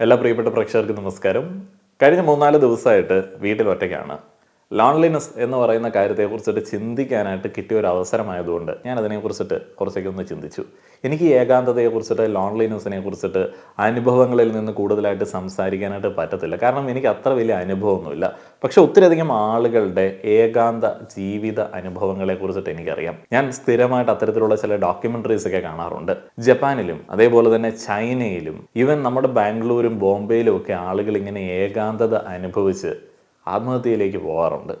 എല്ലാ പ്രിയപ്പെട്ട പ്രേക്ഷകർക്കും നമസ്കാരം. കഴിഞ്ഞ മൂന്നാൽ ദിവസമായിട്ട് വീട്ടിൽ ഒറ്റയ്ക്കാണ്. ലോൺലിനെസ് എന്ന് പറയുന്ന കാര്യത്തെക്കുറിച്ചിട്ട് ചിന്തിക്കാനായിട്ട് കിട്ടിയ ഒരു അവസരമായതുകൊണ്ട് ഞാൻ അതിനെക്കുറിച്ചിട്ട് കുറച്ചൊക്കെ ഒന്ന് ചിന്തിച്ചു. എനിക്ക് ഏകാന്തതയെക്കുറിച്ചിട്ട് ലോൺലിനെസ്സിനെ കുറിച്ചിട്ട് അനുഭവങ്ങളിൽ നിന്ന് കൂടുതലായിട്ട് സംസാരിക്കാനായിട്ട് പറ്റത്തില്ല. കാരണം എനിക്ക് അത്ര വലിയ അനുഭവമൊന്നുമില്ല. പക്ഷെ ഒത്തിരിയധികം ആളുകളുടെ ഏകാന്ത ജീവിത അനുഭവങ്ങളെ കുറിച്ചിട്ട് എനിക്കറിയാം. ഞാൻ സ്ഥിരമായിട്ട് അത്തരത്തിലുള്ള ചില ഡോക്യുമെന്ററീസ് ഒക്കെ കാണാറുണ്ട്. ജപ്പാനിലും അതേപോലെ തന്നെ ചൈനയിലും ഈവൻ നമ്മുടെ ബാംഗ്ലൂരും ബോംബെയിലും ഒക്കെ ആളുകൾ ഇങ്ങനെ ഏകാന്തത അനുഭവിച്ച് ആത്മഹത്യയിലേക്ക് പോകാറുണ്ട്.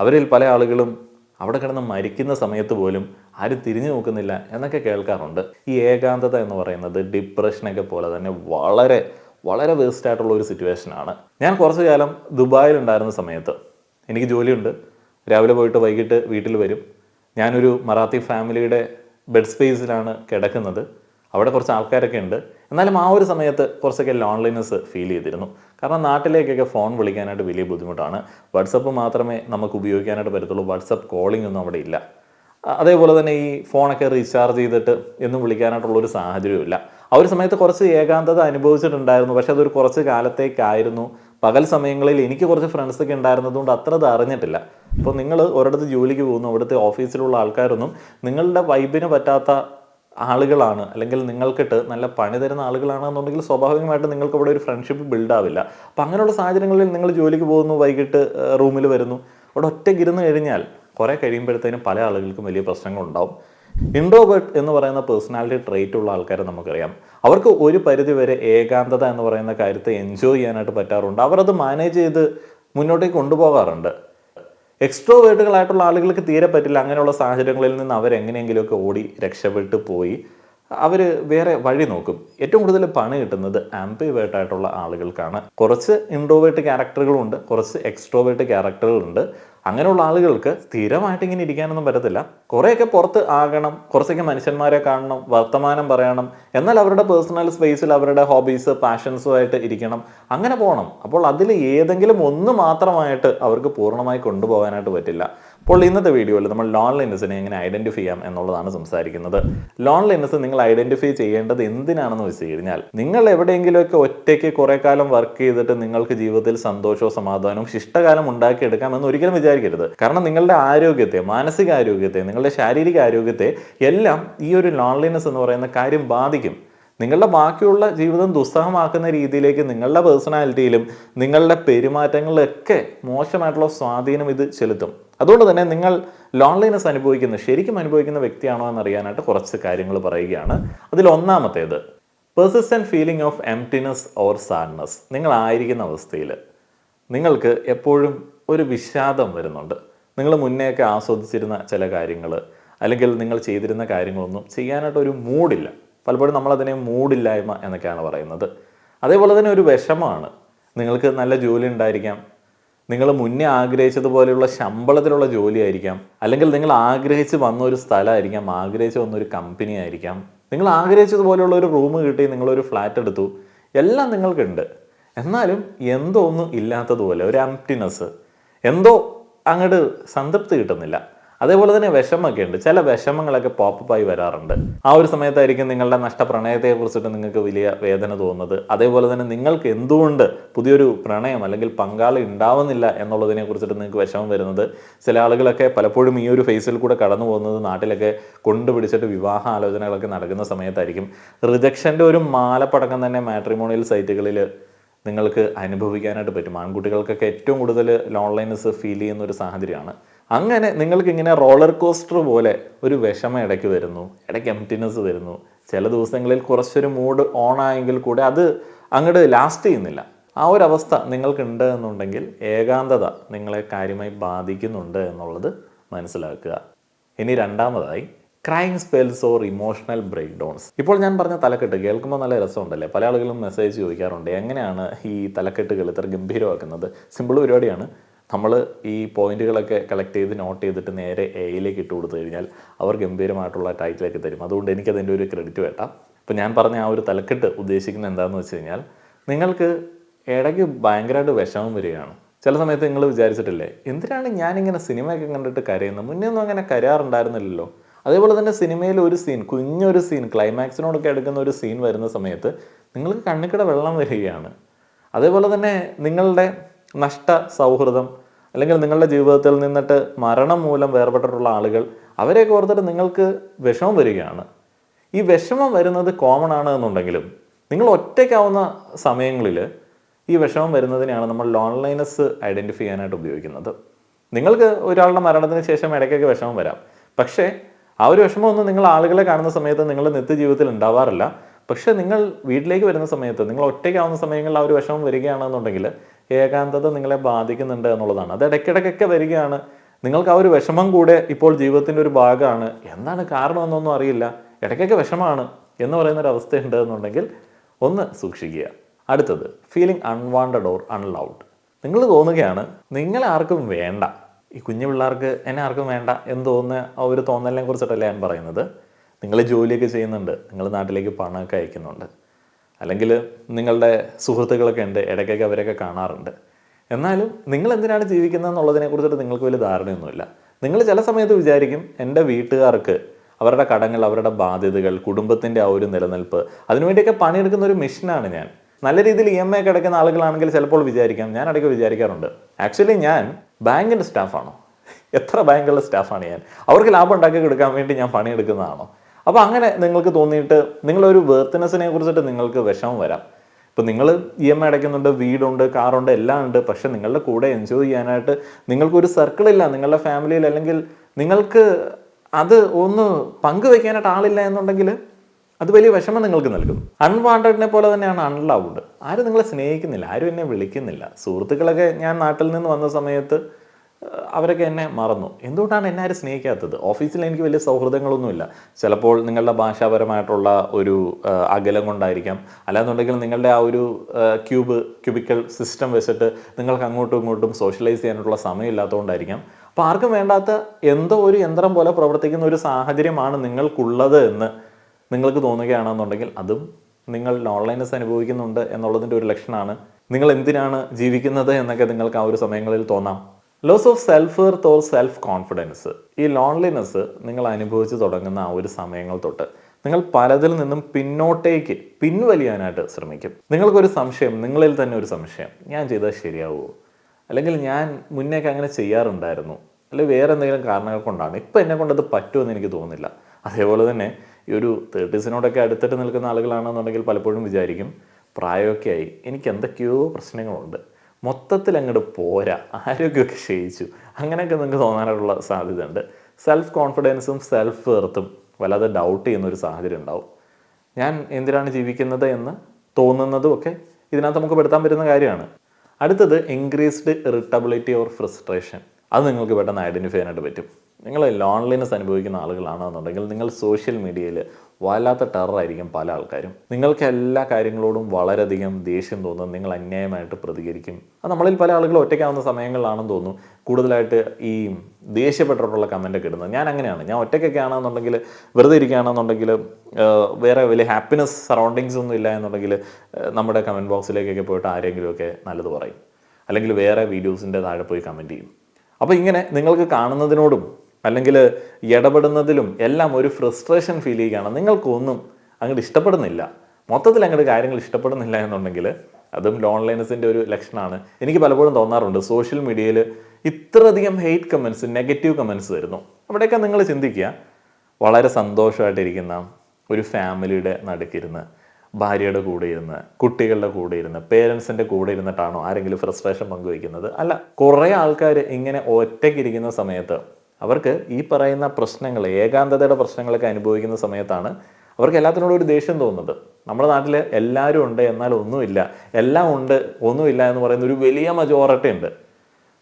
അവരിൽ പല ആളുകളും അവിടെ കിടന്ന് മരിക്കുന്ന സമയത്ത് പോലും ആരും തിരിഞ്ഞു നോക്കുന്നില്ല എന്നൊക്കെ കേൾക്കാറുണ്ട്. ഈ ഏകാന്തത എന്ന് പറയുന്നത് ഡിപ്രഷനൊക്കെ പോലെ തന്നെ വളരെ വളരെ വേസ്റ്റ് ആയിട്ടുള്ള ഒരു സിറ്റുവേഷനാണ് ഞാൻ കുറച്ചു കാലം ദുബായിൽ ഉണ്ടായിരുന്ന സമയത്ത് എനിക്ക് ജോലിയുണ്ട്. രാവിലെ പോയിട്ട് വൈകിട്ട് വീട്ടിൽ വരും. ഞാനൊരു മറാത്തി ഫാമിലിയുടെ ബെഡ് സ്പേസിലാണ് കിടക്കുന്നത്. അവിടെ കുറച്ച് ആൾക്കാരൊക്കെ ഉണ്ട്. എന്നാലും ആ ഒരു സമയത്ത് കുറച്ചൊക്കെ ലോൺലിനെസ് ഫീൽ ചെയ്തിരുന്നു. കാരണം നാട്ടിലേക്കൊക്കെ ഫോൺ വിളിക്കാനായിട്ട് വലിയ ബുദ്ധിമുട്ടാണ്. വാട്സപ്പ് മാത്രമേ നമുക്ക് ഉപയോഗിക്കാനായിട്ട് പറ്റത്തുള്ളൂ. വാട്സപ്പ് കോളിംഗ് ഒന്നും അവിടെ ഇല്ല. അതേപോലെ തന്നെ ഈ ഫോണൊക്കെ റീചാർജ് ചെയ്തിട്ട് എന്നും വിളിക്കാനായിട്ടുള്ളൊരു സാഹചര്യമില്ല ആ ഒരു സമയത്ത് കുറച്ച് ഏകാന്തത അനുഭവിച്ചിട്ടുണ്ടായിരുന്നു. പക്ഷെ അതൊരു കുറച്ച് കാലത്തേക്കായിരുന്നു. പകൽ സമയങ്ങളിൽ എനിക്ക് കുറച്ച് ഫ്രണ്ട്സൊക്കെ ഉണ്ടായിരുന്നതുകൊണ്ട് അത്ര അത് അറിഞ്ഞിട്ടില്ല. അപ്പോൾ നിങ്ങൾ ഒരിടത്ത് ജോലിക്ക് പോകുന്നു അവിടുത്തെ ഓഫീസിലുള്ള ആൾക്കാരൊന്നും നിങ്ങളുടെ വൈബിന് പറ്റാത്ത ആളുകളാണ്. അല്ലെങ്കിൽ നിങ്ങൾക്കിട്ട് നല്ല പണി തരുന്ന ആളുകളാണെന്നുണ്ടെങ്കിൽ സ്വാഭാവികമായിട്ട് നിങ്ങൾക്ക് ഇവിടെ ഒരു ഫ്രണ്ട്ഷിപ്പ് ബിൽഡ് ആവില്ല അപ്പം അങ്ങനെയുള്ള സാഹചര്യങ്ങളിൽ നിങ്ങൾ ജോലിക്ക് പോകുന്നു വൈകിട്ട് റൂമിൽ വരുന്നു. അവിടെ ഒറ്റയ്ക്ക് ഇരുന്ന് കഴിഞ്ഞാൽ കുറേ കഴിയുമ്പോഴത്തേനും പല ആളുകൾക്കും വലിയ പ്രശ്നങ്ങളുണ്ടാവും. ഇൻട്രോവേർട്ട് എന്ന് പറയുന്ന പേഴ്സണാലിറ്റി ട്രേറ്റ് ഉള്ള ആൾക്കാരെ നമുക്കറിയാം. അവർക്ക് ഒരു പരിധി വരെ ഏകാന്തത എന്ന് പറയുന്ന കാര്യത്തെ എൻജോയ് ചെയ്യാനായിട്ട് പറ്റാറുണ്ട്. അവരത് മാനേജ് ചെയ്ത് മുന്നോട്ടേക്ക് കൊണ്ടുപോകാറുണ്ട്. എക്സ്ട്രോവേർട്ടുകളായിട്ടുള്ള ആളുകൾക്ക് തീരെ പറ്റില്ല. അങ്ങനെയുള്ള സാഹചര്യങ്ങളിൽ നിന്ന് അവരെങ്ങനെയെങ്കിലുമൊക്കെ ഓടി രക്ഷപ്പെട്ട് പോയി. അവർ വേറെ വഴി നോക്കും. ഏറ്റവും കൂടുതൽ പണി കിട്ടുന്നത് ആംബിവേർട്ട് ആയിട്ടുള്ള ആളുകൾക്കാണ്. കുറച്ച് ഇൻട്രോവേർട്ട് ക്യാരക്ടറുകളുണ്ട് കുറച്ച് എക്സ്ട്രോവേർട്ട് ക്യാരക്ടറുകളുണ്ട് അങ്ങനെയുള്ള ആളുകൾക്ക് സ്ഥിരമായിട്ട് ഇങ്ങനെ ഇരിക്കാനൊന്നും പറ്റത്തില്ല. കുറേയൊക്കെ പുറത്ത് ആകണം കുറച്ചൊക്കെ മനുഷ്യന്മാരെ കാണണം വർത്തമാനം പറയണം എന്നാൽ അവരുടെ പേഴ്സണൽ സ്പേസിൽ അവരുടെ ഹോബീസ് പാഷൻസുമായിട്ട് ഇരിക്കണം അങ്ങനെ പോകണം. അപ്പോൾ അതിൽ ഏതെങ്കിലും ഒന്ന് മാത്രമായിട്ട് അവർക്ക് പൂർണമായി കൊണ്ടുപോകാനായിട്ട് പറ്റില്ല. അപ്പോൾ ഇന്നത്തെ വീഡിയോയിൽ നമ്മൾ ലോൺ ലോൺലൈനസിനെ എങ്ങനെ ഐഡന്റിഫൈ ചെയ്യാം എന്നുള്ളതാണ് സംസാരിക്കുന്നത്. ലോൺ ലൈനസ് നിങ്ങൾ ഐഡന്റിഫൈ ചെയ്യേണ്ടത് എന്തിനാണെന്ന് വെച്ച് കഴിഞ്ഞാൽ നിങ്ങൾ എവിടെയെങ്കിലുമൊക്കെ ഒറ്റയ്ക്ക് കുറെ കാലം വർക്ക് ചെയ്തിട്ട് നിങ്ങൾക്ക് ജീവിതത്തിൽ സന്തോഷവും സമാധാനവും ശിഷ്ടകാലം ഉണ്ടാക്കിയെടുക്കാം എന്ന് ഒരിക്കലും വിചാരിക്കരുത്. കാരണം നിങ്ങളുടെ ആരോഗ്യത്തെ മാനസിക ആരോഗ്യത്തെ നിങ്ങളുടെ ശാരീരിക ആരോഗ്യത്തെ എല്ലാം ഈ ഒരു ലോൺ ലൈനസ് എന്ന് പറയുന്ന കാര്യം ബാധിക്കും. നിങ്ങളുടെ ബാക്കിയുള്ള ജീവിതം ദുസ്സഹമാക്കുന്ന രീതിയിലേക്ക് നിങ്ങളുടെ പേഴ്സണാലിറ്റിയിലും നിങ്ങളുടെ പെരുമാറ്റങ്ങളിലൊക്കെ മോശമായിട്ടുള്ള സ്വാധീനം ഇത് ചെലുത്തും. അതുകൊണ്ട് തന്നെ നിങ്ങൾ ലോൺലൈനസ് അനുഭവിക്കുന്ന ശരിക്കും അനുഭവിക്കുന്ന വ്യക്തിയാണോ എന്നറിയാനായിട്ട് കുറച്ച് കാര്യങ്ങൾ പറയുകയാണ്. അതിൽ ഒന്നാമത്തേത് persistent feeling of emptiness or sadness നിങ്ങൾ ആയിരിക്കുന്ന അവസ്ഥയിൽ നിങ്ങൾക്ക് എപ്പോഴും ഒരു വിഷാദം വരുന്നുണ്ട്. നിങ്ങൾ മുന്നേയൊക്കെ ആസ്വദിച്ചിരുന്ന ചില കാര്യങ്ങൾ അല്ലെങ്കിൽ നിങ്ങൾ ചെയ്തിരുന്ന കാര്യങ്ങളൊന്നും ചെയ്യാനായിട്ട് ഒരു മൂഡില്ല പലപ്പോഴും നമ്മളതിനെ മൂടില്ലായ്മ എന്നൊക്കെയാണ് പറയുന്നത്. അതേപോലെ തന്നെ ഒരു വിഷമമാണ് നിങ്ങൾക്ക് നല്ല ജോലി ഉണ്ടായിരിക്കാം. നിങ്ങൾ മുന്നേ ആഗ്രഹിച്ചതുപോലെയുള്ള ശമ്പളത്തിലുള്ള ജോലി ആയിരിക്കാം അല്ലെങ്കിൽ നിങ്ങൾ ആഗ്രഹിച്ച് വന്ന ഒരു സ്ഥലമായിരിക്കാം ആഗ്രഹിച്ച് വന്ന ഒരു കമ്പനി ആയിരിക്കാം. നിങ്ങൾ ആഗ്രഹിച്ചതുപോലെയുള്ള ഒരു റൂം കിട്ടി നിങ്ങളൊരു ഫ്ലാറ്റ് എടുത്തു. എല്ലാം നിങ്ങൾക്കുണ്ട്. എന്നാലും എന്തോ ഒന്നും ഇല്ലാത്തതുപോലെ ഒരു ആംപ്റ്റിനെസ് എന്തോ അങ്ങോട്ട് സംതൃപ്തി കിട്ടുന്നില്ല. അതേപോലെ തന്നെ വിഷമമൊക്കെ ഉണ്ട്. ചില വിഷമങ്ങളൊക്കെ പോപ്പപ്പായി വരാറുണ്ട്. ആ ഒരു സമയത്തായിരിക്കും നിങ്ങളുടെ നഷ്ടപ്രണയത്തെ കുറിച്ചിട്ട് നിങ്ങൾക്ക് വലിയ വേദന തോന്നുന്നത്. അതേപോലെ തന്നെ നിങ്ങൾക്ക് എന്തുകൊണ്ട് പുതിയൊരു പ്രണയം അല്ലെങ്കിൽ പങ്കാളി ഉണ്ടാവുന്നില്ല എന്നുള്ളതിനെ കുറിച്ചിട്ട് നിങ്ങൾക്ക് വിഷമം വരുന്നത്. ചില ആളുകളൊക്കെ പലപ്പോഴും ഈ ഒരു ഫേസിൽ കൂടെ കടന്നു പോകുന്നത് നാട്ടിലൊക്കെ കൊണ്ടുപിടിച്ചിട്ട് വിവാഹ ആലോചനകളൊക്കെ നടക്കുന്ന സമയത്തായിരിക്കും. റിജക്ഷന്റെ ഒരു മാലപ്പടക്കം തന്നെ മാട്രിമോണിയൽ സൈറ്റുകളിൽ നിങ്ങൾക്ക് അനുഭവിക്കാനായിട്ട് പറ്റും. ആൺകുട്ടികൾക്കൊക്കെ ഏറ്റവും കൂടുതൽ ലോൺലൈനസ് ഫീൽ ചെയ്യുന്ന ഒരു സാഹചര്യമാണ്. അങ്ങനെ നിങ്ങൾക്ക് ഇങ്ങനെ റോളർ കോസ്റ്റർ പോലെ ഒരു വിഷമം ഇടയ്ക്ക് വരുന്നു ഇടയ്ക്ക് എംറ്റിനെസ് വരുന്നു. ചില ദിവസങ്ങളിൽ കുറച്ചൊരു മൂഡ് ഓൺ ആയെങ്കിൽ കൂടെ അത് അങ്ങോട്ട് ലാസ്റ്റ് ചെയ്യുന്നില്ല. ആ ഒരു അവസ്ഥ നിങ്ങൾക്കുണ്ട് എന്നുണ്ടെങ്കിൽ ഏകാന്തത നിങ്ങളെ കാര്യമായി ബാധിക്കുന്നുണ്ട് എന്നുള്ളത് മനസ്സിലാക്കുക. ഇനി രണ്ടാമതായി crying spells or emotional breakdowns ഇപ്പോൾ ഞാൻ പറഞ്ഞ തലക്കെട്ട് കേൾക്കുമ്പോൾ നല്ല രസമുണ്ടല്ലേ? പല ആളുകളും മെസ്സേജ് ചോദിക്കാറുണ്ട് എങ്ങനെയാണ് ഈ തലക്കെട്ടുകൾ ഇത്ര ഗംഭീരമാക്കുന്നത്? സിമ്പിൾ പരിപാടിയാണ്. നമ്മൾ ഈ പോയിന്റുകളൊക്കെ കളക്ട് ചെയ്ത് നോട്ട് ചെയ്തിട്ട് നേരെ എയിലേക്ക് ഇട്ട് കൊടുത്തു കഴിഞ്ഞാൽ അവർ ഗംഭീരമായിട്ടുള്ള ടൈറ്റിലൊക്കെ തരും. അതുകൊണ്ട് എനിക്കതിന്റെ ഒരു ക്രെഡിറ്റ് വേണ്ട. അപ്പോൾ ഞാൻ പറഞ്ഞ ആ ഒരു തലക്കെട്ട് ഉദ്ദേശിക്കുന്നത് എന്താണെന്ന് വെച്ച് കഴിഞ്ഞാൽ നിങ്ങൾക്ക് ഇടയ്ക്ക് ഭയങ്കരമായിട്ട് വിഷമം വരികയാണ്. ചില സമയത്ത് നിങ്ങൾ വിചാരിച്ചിട്ടില്ലേ എന്തിനാണ് ഞാനിങ്ങനെ സിനിമയൊക്കെ കണ്ടിട്ട് കരയുന്നത്? മുന്നേ ഒന്നും അങ്ങനെ കരയാറുണ്ടായിരുന്നില്ലല്ലോ. അതേപോലെ തന്നെ സിനിമയിൽ ഒരു സീൻ കുഞ്ഞൊരു സീൻ ക്ലൈമാക്സിനോടൊക്കെ എടുക്കുന്ന ഒരു സീൻ വരുന്ന സമയത്ത് നിങ്ങൾക്ക് കണ്ണിക്കട വെള്ളം വരികയാണ്. അതേപോലെ തന്നെ നിങ്ങളുടെ നഷ്ട സൗഹൃദം അല്ലെങ്കിൽ നിങ്ങളുടെ ജീവിതത്തിൽ നിന്നിട്ട് മരണം മൂലം വേർപെട്ടിട്ടുള്ള ആളുകൾ അവരെ ഓർത്തിട്ട് നിങ്ങൾക്ക് വിഷമം വരികയാണ്. ഈ വിഷമം വരുന്നത് കോമൺ ആണ് എന്നുണ്ടെങ്കിലും നിങ്ങൾ ഒറ്റയ്ക്കാവുന്ന സമയങ്ങളിൽ ഈ വിഷമം വരുന്നതിനെയാണ് നമ്മൾ ലോൺലൈനസ് ഐഡന്റിഫൈ ചെയ്യാനായിട്ട് ഉപയോഗിക്കുന്നത്. നിങ്ങൾക്ക് ഒരാളുടെ മരണത്തിന് ശേഷം ഇടയ്ക്കൊക്കെ വിഷമം വരാം. പക്ഷേ ആ ഒരു വിഷമമൊന്നും നിങ്ങൾ ആളുകളെ കാണുന്ന സമയത്ത് നിങ്ങളുടെ നിത്യജീവിതത്തിൽ ഉണ്ടാവാറില്ല. പക്ഷേ നിങ്ങൾ വീട്ടിലേക്ക് വരുന്ന സമയത്ത് നിങ്ങൾ ഒറ്റയ്ക്കാവുന്ന സമയങ്ങളിൽ ആ ഒരു വിഷമം വരികയാണെന്നുണ്ടെങ്കിൽ ഏകാന്തത നിങ്ങളെ ബാധിക്കുന്നുണ്ട് എന്നുള്ളതാണ്. അത് ഇടയ്ക്കിടയ്ക്കൊക്കെ വരികയാണ്. നിങ്ങൾക്ക് ആ ഒരു വിഷമം കൂടെ ഇപ്പോൾ ജീവിതത്തിന്റെ ഒരു ഭാഗമാണ്. എന്താണ് കാരണം എന്നൊന്നും അറിയില്ല. ഇടയ്ക്കൊക്കെ വിഷമമാണ് എന്ന് പറയുന്ന ഒരു അവസ്ഥയുണ്ട് എന്നുണ്ടെങ്കിൽ ഒന്ന് സൂക്ഷിക്കുക. അടുത്തത് ഫീലിംഗ് അൺവാണ്ടഡ് ഓർ അൺലൗഡ് നിങ്ങൾ തോന്നുകയാണ് നിങ്ങളെ ആർക്കും വേണ്ട. ഈ കുഞ്ഞു പിള്ളേർക്ക് എന്നെ ആർക്കും വേണ്ട എന്ന് തോന്നുന്ന ആ ഒരു തോന്നലിനെ കുറിച്ചിട്ടല്ല ഞാൻ പറയുന്നത്. നിങ്ങൾ ജോലിയൊക്കെ ചെയ്യുന്നുണ്ട്. നിങ്ങൾ നാട്ടിലേക്ക് പണമൊക്കെ അയക്കുന്നുണ്ട്. അല്ലെങ്കിൽ നിങ്ങളുടെ സുഹൃത്തുക്കളൊക്കെ ഉണ്ട് ഇടയ്ക്കൊക്കെ അവരൊക്കെ കാണാറുണ്ട്. എന്നാലും നിങ്ങൾ എന്തിനാണ് ജീവിക്കുന്നത് എന്നുള്ളതിനെ കുറിച്ചിട്ട് നിങ്ങൾക്ക് വലിയ ധാരണയൊന്നുമില്ല. നിങ്ങൾ ചില സമയത്ത് വിചാരിക്കും എന്റെ വീട്ടുകാർക്ക് അവരുടെ കടങ്ങൾ അവരുടെ ബാധ്യതകൾ കുടുംബത്തിന്റെ ആ ഒരു നിലനിൽപ്പ് അതിനുവേണ്ടിയൊക്കെ പണിയെടുക്കുന്ന ഒരു മിഷനാണ് ഞാൻ. നല്ല രീതിയിൽ ഇ എം ഐ കിടക്കുന്ന ആളുകളാണെങ്കിൽ ചിലപ്പോൾ വിചാരിക്കാം ഞാൻ ഇടയ്ക്ക് വിചാരിക്കാറുണ്ട്. ആക്ച്വലി ഞാൻ ബാങ്കിന്റെ സ്റ്റാഫാണോ? എത്ര ബാങ്കുകളുടെ സ്റ്റാഫാണ് ഞാൻ? അവർക്ക് ലാഭം ഉണ്ടാക്കി കൊടുക്കാൻ വേണ്ടി ഞാൻ പണിയെടുക്കുന്നതാണോ? അപ്പോൾ അങ്ങനെ നിങ്ങൾക്ക് തോന്നിയിട്ട് നിങ്ങളൊരു വേർത്തിനെസ്സിനെ കുറിച്ചിട്ട് നിങ്ങൾക്ക് വിഷമം വരാം. ഇപ്പം നിങ്ങൾ ഇ എം ഐ അടയ്ക്കുന്നുണ്ട് വീടുണ്ട് കാറുണ്ട് എല്ലാം ഉണ്ട്. പക്ഷെ നിങ്ങളുടെ കൂടെ എൻജോയ് ചെയ്യാനായിട്ട് നിങ്ങൾക്കൊരു സർക്കിളില്ല നിങ്ങളുടെ ഫാമിലിയിൽ അല്ലെങ്കിൽ നിങ്ങൾക്ക് അത് ഒന്ന് പങ്കുവെക്കാനായിട്ട് ആളില്ല എന്നുണ്ടെങ്കിൽ അത് വലിയ വിഷമം നിങ്ങൾക്ക് നൽകും അൺവാണ്ടഡിനെ പോലെ തന്നെയാണ് അൺലൗഡ് ആരും നിങ്ങളെ സ്നേഹിക്കുന്നില്ല ആരും എന്നെ വിളിക്കുന്നില്ല. സുഹൃത്തുക്കളൊക്കെ ഞാൻ നാട്ടിൽ നിന്ന് വന്ന സമയത്ത് അവരൊക്കെ എന്നെ മറന്നു. എന്തുകൊണ്ടാണ് എന്നെ ആരും സ്നേഹിക്കാത്തത്? ഓഫീസിൽ എനിക്ക് വലിയ സൗഹൃദങ്ങളൊന്നുമില്ല. ചിലപ്പോൾ നിങ്ങളുടെ ഭാഷാപരമായിട്ടുള്ള ഒരു അകലം കൊണ്ടായിരിക്കാം. അല്ലാന്നുണ്ടെങ്കിൽ നിങ്ങളുടെ ആ ഒരു ക്യൂബ് ക്യൂബിക്കൽ സിസ്റ്റം വെച്ചിട്ട് നിങ്ങൾക്ക് അങ്ങോട്ടും ഇങ്ങോട്ടും സോഷ്യലൈസ് ചെയ്യാനുള്ള സമയമില്ലാത്തതുകൊണ്ടായിരിക്കാം. അപ്പോൾ ആർക്കും വേണ്ടാത്ത എന്തോ ഒരു യന്ത്രം പോലെ പ്രവർത്തിക്കുന്ന ഒരു സാഹചര്യമാണ് നിങ്ങൾക്കുള്ളത് എന്ന് നിങ്ങൾക്ക് തോന്നുകയാണെന്നുണ്ടെങ്കിൽ അതും നിങ്ങൾ ഓൺലൈനസ് അനുഭവിക്കുന്നുണ്ട് എന്നുള്ളതിന്റെ ഒരു ലക്ഷണമാണ്. നിങ്ങൾ എന്തിനാണ് ജീവിക്കുന്നത് എന്നൊക്കെ നിങ്ങൾക്ക് ആ ഒരു സമയങ്ങളിൽ തോന്നാം. Loss of self worth or self confidence ഈ ലോൺലിനെസ് നിങ്ങൾ അനുഭവിച്ച് തുടങ്ങുന്ന ആ ഒരു സമയങ്ങൾ തൊട്ട് നിങ്ങൾ പലതിൽ നിന്നും പിന്നോട്ടേക്ക് പിൻവലിയാനായിട്ട് ശ്രമിക്കും. നിങ്ങൾക്കൊരു സംശയം നിങ്ങളിൽ തന്നെ ഒരു സംശയം. ഞാൻ ചെയ്താൽ ശരിയാവുമോ അല്ലെങ്കിൽ ഞാൻ മുന്നേക്ക് അങ്ങനെ ചെയ്യാറുണ്ടായിരുന്നു. അല്ലെങ്കിൽ വേറെ എന്തെങ്കിലും കാരണങ്ങൾ കൊണ്ടാണ്? ഇപ്പം എന്നെ കൊണ്ടത് പറ്റുമെന്ന് എനിക്ക് തോന്നുന്നില്ല. അതേപോലെ തന്നെ ഈ ഒരു തേർട്ടീസിനോടൊക്കെ അടുത്തിട്ട് നിൽക്കുന്ന ആളുകളാണെന്നുണ്ടെങ്കിൽ പലപ്പോഴും വിചാരിക്കും പ്രായമൊക്കെ ആയി. എനിക്ക് എന്തൊക്കെയോ പ്രശ്നങ്ങളുണ്ട്. മൊത്തത്തിൽ അങ്ങോട്ട് പോരാ. ആരോഗ്യമൊക്കെ ക്ഷയിച്ചു. അങ്ങനെയൊക്കെ നിങ്ങൾക്ക് തോന്നാനുള്ള സാധ്യതയുണ്ട്. സെൽഫ് കോൺഫിഡൻസും സെൽഫ് വെർത്തും വല്ലാതെ ഡൗട്ട് ചെയ്യുന്ന ഒരു സാഹചര്യം ഉണ്ടാവും. ഞാൻ എന്തിനാണ് ജീവിക്കുന്നത് എന്ന് തോന്നുന്നതും ഒക്കെ ഇതിനകത്ത് നമുക്ക് പെടുത്താൻ പറ്റുന്ന കാര്യമാണ്. അടുത്തത് ഇൻക്രീസ്ഡ് ഇറിറ്റബിലിറ്റി ഓർ ഫ്രസ്ട്രേഷൻ അത് നിങ്ങൾക്ക് പെട്ടെന്ന് ഐഡന്റിഫൈ ചെയ്യാനായിട്ട് പറ്റും. നിങ്ങൾ ലോൺലിനെസ് അനുഭവിക്കുന്ന ആളുകളാണെന്നുണ്ടെങ്കിൽ നിങ്ങൾ സോഷ്യൽ മീഡിയയിൽ വല്ലാത്ത ടെററായിരിക്കും പല ആൾക്കാരും. നിങ്ങൾക്ക് എല്ലാ കാര്യങ്ങളോടും വളരെയധികം ദേഷ്യം തോന്നും. നിങ്ങൾ അന്യായമായിട്ട് പ്രതികരിക്കും. അത് നമ്മളിൽ പല ആളുകളും ഒറ്റയ്ക്കാവുന്ന സമയങ്ങളിലാണെന്ന് തോന്നുന്നു കൂടുതലായിട്ട് ഈ ദേഷ്യപ്പെട്ടിട്ടുള്ള കമന്റൊക്കെ ഇടുന്നത്. ഞാൻ അങ്ങനെയാണ്. ഞാൻ ഒറ്റയ്ക്കൊക്കെ ആണെന്നുണ്ടെങ്കിൽ വെറുതെ ഇരിക്കുകയാണെന്നുണ്ടെങ്കിൽ വേറെ വലിയ ഹാപ്പിനെസ് സറൗണ്ടിങ്സ് ഒന്നും ഇല്ല എന്നുണ്ടെങ്കിൽ നമ്മുടെ കമന്റ് ബോക്സിലേക്കൊക്കെ പോയിട്ട് ആരെങ്കിലുമൊക്കെ നല്ലത് പറയും. അല്ലെങ്കിൽ വേറെ വീഡിയോസിന്റെ താഴെ പോയി കമന്റ് ചെയ്യും. അപ്പോൾ ഇങ്ങനെ നിങ്ങൾക്ക് കാണുന്നതിനോടും അല്ലെങ്കിൽ ഇടപെടുന്നതിലും എല്ലാം ഒരു ഫ്രസ്ട്രേഷൻ ഫീൽ ചെയ്യുകയാണ്. നിങ്ങൾക്കൊന്നും അങ്ങോട്ട് ഇഷ്ടപ്പെടുന്നില്ല. മൊത്തത്തിൽ അങ്ങോട്ട് കാര്യങ്ങൾ ഇഷ്ടപ്പെടുന്നില്ല എന്നുണ്ടെങ്കിൽ അതും ലോൺലൈനസിന്റെ ഒരു ലക്ഷണമാണ്. എനിക്ക് പലപ്പോഴും തോന്നാറുണ്ട് സോഷ്യൽ മീഡിയയിൽ ഇത്രയധികം ഹെയ്റ്റ് കമൻസ് നെഗറ്റീവ് കമൻസ് വരുന്നു. അവിടെയൊക്കെ നിങ്ങൾ ചിന്തിക്കുക. വളരെ സന്തോഷമായിട്ടിരിക്കുന്ന ഒരു ഫാമിലിയുടെ നടുക്കിരുന്ന് ഭാര്യയുടെ കൂടെ ഇരുന്ന് കുട്ടികളുടെ കൂടെ ഇരുന്ന് പേരൻസിന്റെ കൂടെ ഇരുന്നിട്ടാണോ ആരെങ്കിലും ഫ്രസ്ട്രേഷൻ പങ്കുവയ്ക്കുന്നത്? അല്ല കുറേ ആൾക്കാർ ഇങ്ങനെ ഒറ്റയ്ക്കിരിക്കുന്ന സമയത്ത് അവർക്ക് ഈ പറയുന്ന പ്രശ്നങ്ങൾ ഏകാന്തതയുടെ പ്രശ്നങ്ങളൊക്കെ അനുഭവിക്കുന്ന സമയത്താണ് അവർക്ക് എല്ലാത്തിനോടും ഒരു ദേഷ്യം തോന്നുന്നത്. നമ്മുടെ നാട്ടിൽ എല്ലാവരും ഉണ്ട് എന്നാൽ ഒന്നുമില്ല. എല്ലാം ഉണ്ട് ഒന്നുമില്ല എന്ന് പറയുന്ന ഒരു വലിയ മജോറിറ്റി ഉണ്ട്.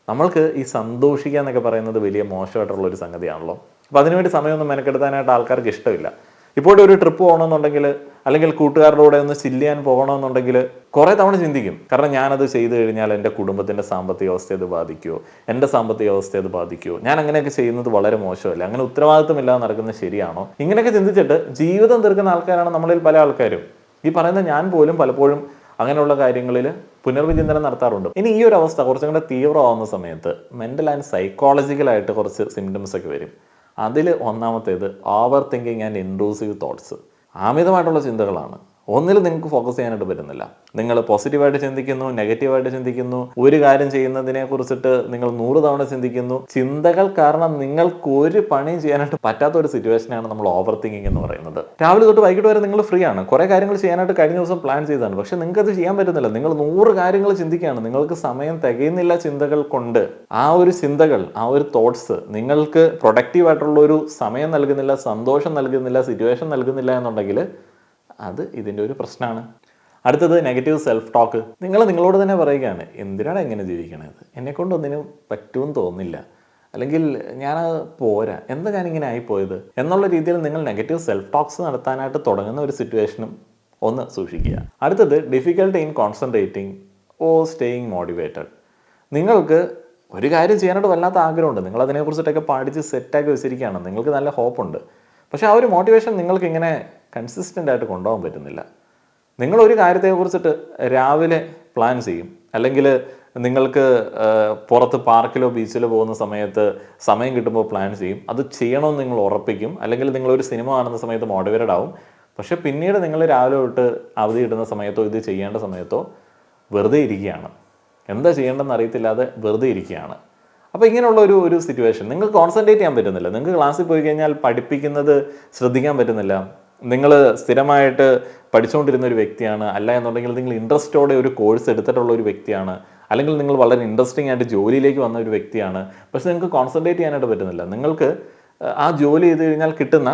നമ്മൾക്ക് ഈ സന്തോഷിക്കുക എന്നൊക്കെ പറയുന്നത് വലിയ മോശമായിട്ടുള്ള ഒരു സംഗതിയാണല്ലോ. അപ്പോൾ അതിനുവേണ്ടി സമയമൊന്നും മെനക്കെടുത്താനായിട്ട് ആൾക്കാർക്ക് ഇഷ്ടമില്ല. ഇപ്പോഴും ഒരു ട്രിപ്പ് പോകണമെന്നുണ്ടെങ്കിൽ അല്ലെങ്കിൽ കൂട്ടുകാരുടെ കൂടെ ഒന്ന് ചില്ല് ചെയ്യാൻ പോകണമെന്നുണ്ടെങ്കിൽ കുറേ തവണ ചിന്തിക്കും. കാരണം ഞാനത് ചെയ്തു കഴിഞ്ഞാൽ എന്റെ കുടുംബത്തിന്റെ സാമ്പത്തിക അവസ്ഥയെ അത് ബാധിക്കുമോ എന്റെ സാമ്പത്തിക അവസ്ഥയെ അത് ബാധിക്കുമോ ഞാൻ അങ്ങനെയൊക്കെ ചെയ്യുന്നത് വളരെ മോശമല്ല? അങ്ങനെ ഉത്തരവാദിത്തമില്ലാതെ നടക്കുന്നത് ശരിയാണോ? ഇങ്ങനെയൊക്കെ ചിന്തിച്ചിട്ട് ജീവിതം തീർക്കുന്ന ആൾക്കാരാണ് നമ്മളിൽ പല ആൾക്കാരും. ഈ പറയുന്ന ഞാൻ പോലും പലപ്പോഴും അങ്ങനെയുള്ള കാര്യങ്ങളിൽ പുനർവിചിന്തനം നടത്താറുണ്ട്. ഇനി ഈ ഒരു അവസ്ഥ കുറച്ചും കൂടെ തീവ്രമാവുന്ന സമയത്ത് മെന്റൽ ആൻഡ് സൈക്കോളജിക്കലായിട്ട് കുറച്ച് സിംറ്റംസ് ഒക്കെ വരും. അതിൽ ഒന്നാമത്തേത് overthinking and intrusive thoughts അമിതമായിട്ടുള്ള ചിന്തകളാണ്. ഒന്നിൽ നിങ്ങൾക്ക് ഫോക്കസ് ചെയ്യാനായിട്ട് പറ്റുന്നില്ല. നിങ്ങൾ പോസിറ്റീവായിട്ട് ചിന്തിക്കുന്നു നെഗറ്റീവായിട്ട് ചിന്തിക്കുന്നു ഒരു കാര്യം ചെയ്യുന്നതിനെ കുറിച്ചിട്ട് നിങ്ങൾ നൂറ് തവണ ചിന്തിക്കുന്നു. ചിന്തകൾ കാരണം നിങ്ങൾക്ക് ഒരു പണി ചെയ്യാനായിട്ട് പറ്റാത്ത ഒരു സിറ്റുവേഷനാണ് നമ്മൾ ഓവർ തിങ്കിങ് എന്ന് പറയുന്നത്. രാവിലെ തൊട്ട് വൈകിട്ട് വരെ നിങ്ങൾ ഫ്രീ ആണ്. കുറേ കാര്യങ്ങൾ ചെയ്യാനായിട്ട് കഴിഞ്ഞ ദിവസം പ്ലാൻ ചെയ്താണ് പക്ഷെ നിങ്ങൾക്ക് അത് ചെയ്യാൻ പറ്റുന്നില്ല. നിങ്ങൾ നൂറ് കാര്യങ്ങൾ ചിന്തിക്കുകയാണ്. നിങ്ങൾക്ക് സമയം തികയുന്നില്ല ചിന്തകൾ കൊണ്ട്. ആ ഒരു ചിന്തകൾ ആ ഒരു തോട്ട്സ് നിങ്ങൾക്ക് പ്രൊഡക്റ്റീവ് ആയിട്ടുള്ള ഒരു സമയം നൽകുന്നില്ല സന്തോഷം നൽകുന്നില്ല സിറ്റുവേഷൻ നൽകുന്നില്ല എന്നുണ്ടെങ്കിൽ അത് ഇതിന്റെ ഒരു പ്രശ്നമാണ്. അടുത്തത് നെഗറ്റീവ് സെൽഫ് ടോക്ക് നിങ്ങൾ നിങ്ങളോട് തന്നെ പറയുകയാണ് എന്തിനാണ് എങ്ങനെ ജീവിക്കണത്? എന്നെക്കൊണ്ട് ഒന്നിനും പറ്റുമെന്ന് തോന്നില്ല അല്ലെങ്കിൽ ഞാൻ പോരാ. എന്താ ഞാനിങ്ങനെ ആയിപ്പോയത്? എന്നുള്ള രീതിയിൽ നിങ്ങൾ നെഗറ്റീവ് സെൽഫ് ടോക്സ് നടത്താനായിട്ട് തുടങ്ങുന്ന ഒരു സിറ്റുവേഷനും ഒന്ന് സൂക്ഷിക്കുക. അടുത്തത് difficult in concentrating or staying motivated നിങ്ങൾക്ക് ഒരു കാര്യം ചെയ്യാനായിട്ട് വല്ലാത്ത ആഗ്രഹമുണ്ട്. നിങ്ങൾ അതിനെക്കുറിച്ചിട്ടൊക്കെ പഠിച്ച് സെറ്റാക്കി വെച്ചിരിക്കുകയാണ്. നിങ്ങൾക്ക് നല്ല ഹോപ്പുണ്ട് പക്ഷേ ആ ഒരു മോട്ടിവേഷൻ നിങ്ങൾക്ക് ഇങ്ങനെ കൺസിസ്റ്റന്റ് ആയിട്ട് കൊണ്ടുപോകാൻ പറ്റുന്നില്ല. നിങ്ങൾ ഒരു കാര്യത്തെക്കുറിച്ചിട്ട് രാവിലെ പ്ലാൻ ചെയ്യും. അല്ലെങ്കിൽ നിങ്ങൾക്ക് പുറത്ത് പാർക്കിലോ ബീച്ചിലോ പോകുന്ന സമയത്ത് സമയം കിട്ടുമ്പോൾ പ്ലാൻ ചെയ്യും. അത് ചെയ്യണമെന്ന് നിങ്ങൾ ഉറപ്പിക്കും. അല്ലെങ്കിൽ നിങ്ങളൊരു സിനിമ കാണുന്ന സമയത്ത് മോട്ടിവേറ്റഡ് ആവും. പക്ഷെ പിന്നീട് നിങ്ങൾ രാവിലെ തൊട്ട് അവധി കിട്ടുന്ന സമയത്തോ ഇത് ചെയ്യേണ്ട സമയത്തോ വെറുതെ ഇരിക്കുകയാണ്. എന്താ ചെയ്യേണ്ടതെന്ന് അറിയത്തില്ലാതെ വെറുതെ ഇരിക്കുകയാണ്. അപ്പോൾ ഇങ്ങനെയുള്ള ഒരു ഒരു സിറ്റുവേഷൻ നിങ്ങൾക്ക് കോൺസെൻട്രേറ്റ് ചെയ്യാൻ പറ്റുന്നില്ല. നിങ്ങൾക്ക് ക്ലാസ്സിൽ പോയി കഴിഞ്ഞാൽ പഠിപ്പിക്കുന്നത് ശ്രദ്ധിക്കാൻ പറ്റുന്നില്ല. നിങ്ങൾ സ്ഥിരമായിട്ട് പഠിച്ചുകൊണ്ടിരുന്ന ഒരു വ്യക്തിയാണ്. അല്ല എന്നുണ്ടെങ്കിൽ നിങ്ങൾ ഇൻട്രസ്റ്റോടെ ഒരു കോഴ്സ് എടുത്തിട്ടുള്ള ഒരു വ്യക്തിയാണ്. അല്ലെങ്കിൽ നിങ്ങൾ വളരെ ഇൻട്രസ്റ്റിംഗ് ആയിട്ട് ജോലിയിലേക്ക് വന്ന ഒരു വ്യക്തിയാണ്. പക്ഷെ നിങ്ങൾക്ക് കോൺസെൻട്രേറ്റ് ചെയ്യാനായിട്ട് പറ്റുന്നില്ല. നിങ്ങൾക്ക് ആ ജോലി ചെയ്ത് കഴിഞ്ഞാൽ കിട്ടുന്ന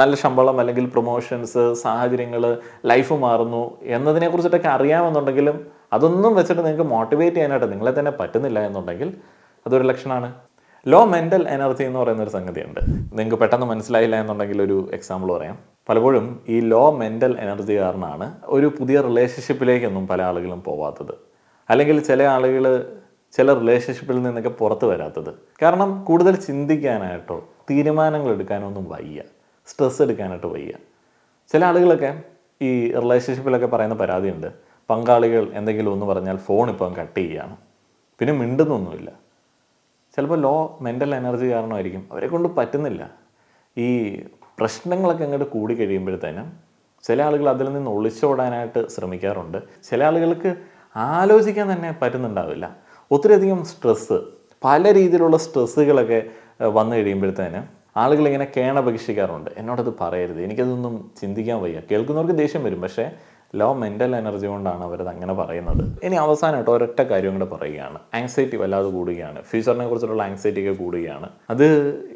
നല്ല ശമ്പളം അല്ലെങ്കിൽ പ്രൊമോഷൻസ് സാഹചര്യങ്ങൾ ലൈഫ് മാറുന്നു എന്നതിനെ കുറിച്ചിട്ടൊക്കെ അറിയാമെന്നുണ്ടെങ്കിലും അതൊന്നും വെച്ചിട്ട് നിങ്ങൾക്ക് മോട്ടിവേറ്റ് ചെയ്യാനായിട്ട് നിങ്ങളെ തന്നെ പറ്റുന്നില്ല എന്നുണ്ടെങ്കിൽ അതൊരു ലക്ഷണമാണ്. ലോ മെന്റൽ എനർജി എന്ന് പറയുന്ന ഒരു സംഗതിയുണ്ട്. നിങ്ങൾക്ക് പെട്ടെന്ന് മനസ്സിലായില്ല എന്നുണ്ടെങ്കിൽ ഒരു എക്സാമ്പിൾ പറയാം. പലപ്പോഴും ഈ ലോ മെന്റൽ എനർജി കാരണമാണ് ഒരു പുതിയ റിലേഷൻഷിപ്പിലേക്കൊന്നും പല ആളുകളും പോവാത്തത്. അല്ലെങ്കിൽ ചില ആളുകൾ ചില റിലേഷൻഷിപ്പിൽ നിന്നൊക്കെ പുറത്ത് വരാത്തത്. കാരണം കൂടുതൽ ചിന്തിക്കാനായിട്ടോ തീരുമാനങ്ങൾ എടുക്കാനോ ഒന്നും വയ്യ. സ്ട്രെസ് എടുക്കാനായിട്ട് വയ്യ. ചില ആളുകളൊക്കെ ഈ റിലേഷൻഷിപ്പിലൊക്കെ പറയുന്ന പരാതിയുണ്ട്. പങ്കാളികൾ എന്തെങ്കിലും ഒന്ന് പറഞ്ഞാൽ ഫോൺ ഇപ്പം കട്ട് ചെയ്യുകയാണ്. പിന്നെ മിണ്ടുന്നൊന്നുമില്ല. ചിലപ്പോൾ ലോ മെന്റൽ എനർജി കാരണമായിരിക്കും. അവരെ കൊണ്ട് പറ്റുന്നില്ല. ഈ പ്രശ്നങ്ങളൊക്കെ അങ്ങോട്ട് കൂടി കഴിയുമ്പോഴത്തേനും ചില ആളുകൾ അതിൽ നിന്ന് ഒളിച്ചോടാനായിട്ട് ശ്രമിക്കാറുണ്ട്. ചില ആളുകൾക്ക് ആലോചിക്കാൻ തന്നെ പറ്റുന്നുണ്ടാവില്ല. ഒത്തിരിയധികം സ്ട്രെസ്സ് പല രീതിയിലുള്ള സ്ട്രെസ്സുകളൊക്കെ വന്നു കഴിയുമ്പോഴത്തേന് ആളുകൾ ഇങ്ങനെ കേണപേക്ഷിക്കാറുണ്ട്. എന്നോടത് പറയരുത്. എനിക്കതൊന്നും ചിന്തിക്കാൻ വയ്യ. കേൾക്കുന്നവർക്ക് ദേഷ്യം വരും. പക്ഷേ ലോ മെന്റൽ എനർജി കൊണ്ടാണ് അവരത് അങ്ങനെ പറയുന്നത്. ഇനി അവസാനമായിട്ട് ഒരൊറ്റ കാര്യം കൂടെ പറയുകയാണ്. ആങ്സൈറ്റി വല്ലാതെ കൂടുകയാണ്. ഫ്യൂച്ചറിനെ കുറിച്ചിട്ടുള്ള ആങ്സൈറ്റി ഒക്കെ കൂടുകയാണ്. അത്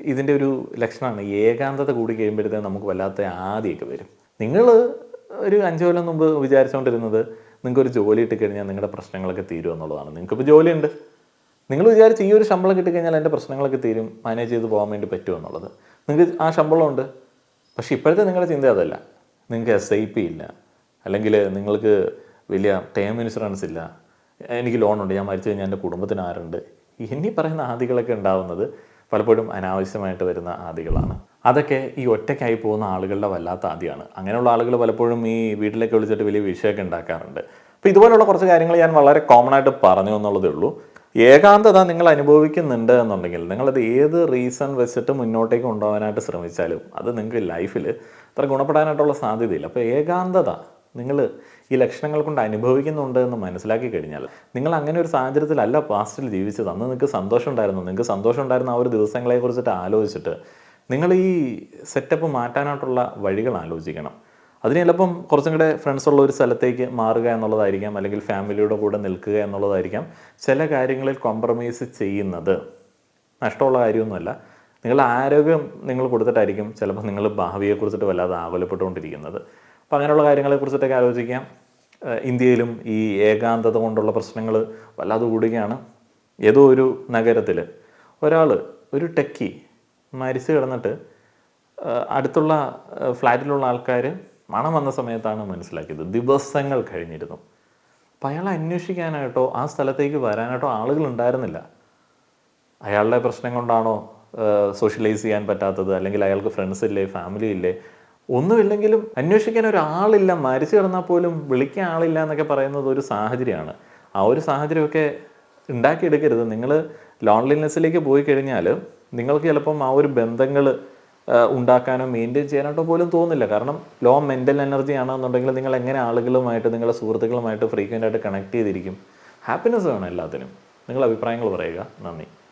ഇതിന്റെ ഒരു ലക്ഷണമാണ്. ഏകാന്തത കൂടി കഴിയുമ്പോഴത്തേക്കും നമുക്ക് വല്ലാത്ത ആദ്യമൊക്കെ വരും. നിങ്ങൾ ഒരു അഞ്ച് കൊല്ലം മുമ്പ് വിചാരിച്ചുകൊണ്ടിരുന്നത് നിങ്ങൾക്കൊരു ജോലി ഇട്ട് കഴിഞ്ഞാൽ നിങ്ങളുടെ പ്രശ്നങ്ങളൊക്കെ തീരും എന്നുള്ളതാണ്. നിങ്ങൾക്കിപ്പോൾ ജോലിയുണ്ട്. നിങ്ങൾ വിചാരിച്ച് ഈ ഒരു ശമ്പളം കിട്ടിക്കഴിഞ്ഞാൽ എന്റെ പ്രശ്നങ്ങളൊക്കെ തീരും. മാനേജ് ചെയ്ത് പോകാൻ വേണ്ടി പറ്റുമോ എന്നുള്ളത്. നിങ്ങൾക്ക് ആ ശമ്പളമുണ്ട്. പക്ഷേ ഇപ്പോഴത്തെ നിങ്ങളുടെ ചിന്ത അതല്ല. നിങ്ങൾക്ക് എസ് ഐ പി ഇല്ല. അല്ലെങ്കിൽ നിങ്ങൾക്ക് വലിയ ടേം ഇൻഷുറൻസ് ഇല്ല എനിക്ക് ലോണുണ്ട് ഞാൻ മരിച്ചു കഴിഞ്ഞാൽ എന്റെ കുടുംബത്തിന് ആരുണ്ട്? ഇനി പറയുന്ന ആദികളൊക്കെ ഉണ്ടാവുന്നത് പലപ്പോഴും അനാവശ്യമായിട്ട് വരുന്ന ആദികളാണ്. അതൊക്കെ ഈ ഒറ്റയ്ക്കായി പോകുന്ന ആളുകളുടെ വല്ലാത്ത ആദിയാണ്. അങ്ങനെയുള്ള ആളുകൾ പലപ്പോഴും ഈ വീട്ടിലേക്ക് വിളിച്ചിട്ട് വലിയ വിഷയമൊക്കെ ഉണ്ടാക്കാറുണ്ട്. അപ്പോൾ ഇതുപോലുള്ള കുറച്ച് കാര്യങ്ങൾ ഞാൻ വളരെ കോമൺ ആയിട്ട് പറഞ്ഞു എന്നുള്ളതേ ഉള്ളൂ. ഏകാന്തത നിങ്ങൾ അനുഭവിക്കുന്നുണ്ട് എന്നുണ്ടെങ്കിൽ നിങ്ങളത് ഏത് റീസൺ വെച്ചിട്ട് മുന്നോട്ടേക്ക് കൊണ്ടുപോകാനായിട്ട് ശ്രമിച്ചാലും അത് നിങ്ങൾക്ക് ലൈഫിൽ അത്ര ഗുണപ്പെടാനായിട്ടുള്ള സാധ്യതയില്ല. അപ്പോൾ ഏകാന്തത നിങ്ങൾ ഈ ലക്ഷണങ്ങൾ കൊണ്ട് അനുഭവിക്കുന്നുണ്ട് എന്ന് മനസ്സിലാക്കി കഴിഞ്ഞാൽ നിങ്ങൾ അങ്ങനെ ഒരു സാഹചര്യത്തിലല്ല പാസ്റ്റിൽ ജീവിച്ചത്. അന്ന് നിങ്ങൾക്ക് സന്തോഷം ഉണ്ടായിരുന്നു. നിങ്ങൾക്ക് സന്തോഷം ഉണ്ടായിരുന്ന ആ ഒരു ദിവസങ്ങളെക്കുറിച്ചിട്ട് ആലോചിച്ചിട്ട് നിങ്ങൾ ഈ സെറ്റപ്പ് മാറ്റാനായിട്ടുള്ള വഴികൾ ആലോചിക്കണം. അതിന് ചിലപ്പം കുറച്ചും കൂടെ ഫ്രണ്ട്സുള്ള ഒരു സ്ഥലത്തേക്ക് മാറുക എന്നുള്ളതായിരിക്കാം. അല്ലെങ്കിൽ ഫാമിലിയുടെ കൂടെ നിൽക്കുക എന്നുള്ളതായിരിക്കാം. ചില കാര്യങ്ങളിൽ കോംപ്രമൈസ് ചെയ്യുന്നത് നഷ്ടമുള്ള കാര്യമൊന്നുമല്ല. നിങ്ങളുടെ ആരോഗ്യം നിങ്ങൾ കൊടുത്തിട്ടായിരിക്കും ചിലപ്പോൾ നിങ്ങൾ ഭാവിയെക്കുറിച്ചിട്ട് വല്ലാതെ ആകുലപ്പെട്ടുകൊണ്ടിരിക്കുന്നത്. അപ്പോൾ അങ്ങനെയുള്ള കാര്യങ്ങളെക്കുറിച്ചിട്ടൊക്കെ ആലോചിക്കാം. ഇന്ത്യയിലും ഈ ഏകാന്തത കൊണ്ടുള്ള പ്രശ്നങ്ങൾ വല്ലാതെ കൂടുകയാണ്. ഏതോ ഒരു നഗരത്തിൽ ഒരാൾ ഒരു ടെക്കി മരിച്ചു കിടന്നിട്ട് അടുത്തുള്ള ഫ്ലാറ്റിലുള്ള ആൾക്കാർ മണം വന്ന സമയത്താണ് മനസ്സിലാക്കിയത്. ദിവസങ്ങൾ കഴിഞ്ഞിരുന്നു. അപ്പം അയാൾ അന്വേഷിക്കാനായിട്ടോ ആ സ്ഥലത്തേക്ക് വരാനായിട്ടോ ആളുകൾ ഉണ്ടായിരുന്നില്ല. അയാളുടെ പ്രശ്നം കൊണ്ടാണോ സോഷ്യലൈസ് ചെയ്യാൻ പറ്റാത്തത്? അല്ലെങ്കിൽ അയാൾക്ക് ഫ്രണ്ട്സ് ഇല്ലേ ഫാമിലി ഇല്ലേ? ഒന്നുമില്ലെങ്കിലും അന്വേഷിക്കാൻ ഒരാളില്ല മരിച്ചു കിടന്നാൽ പോലും വിളിക്കാൻ ആളില്ല എന്നൊക്കെ പറയുന്നത് ഒരു സാഹചര്യമാണ്. ആ ഒരു സാഹചര്യമൊക്കെ ഉണ്ടാക്കിയെടുക്കരുത്. നിങ്ങൾ ലോൺലിനെസ്സിലേക്ക് പോയി കഴിഞ്ഞാൽ നിങ്ങൾക്ക് ചിലപ്പം ആ ഒരു ബന്ധങ്ങൾ ഉണ്ടാക്കാനോ മെയിന്റെയിൻ ചെയ്യാനായിട്ടോ പോലും തോന്നില്ല. കാരണം ലോ മെന്റൽ എനർജി ആണെന്നുണ്ടെങ്കിൽ നിങ്ങൾ എങ്ങനെ ആളുകളുമായിട്ട് നിങ്ങളുടെ സുഹൃത്തുക്കളുമായിട്ട് ഫ്രീക്വന്റ് ആയിട്ട് കണക്ട് ചെയ്തിരിക്കും? ഹാപ്പിനെസ് വേണം എല്ലാത്തിനും. നിങ്ങളുടെ അഭിപ്രായങ്ങൾ പറയുക. നന്ദി.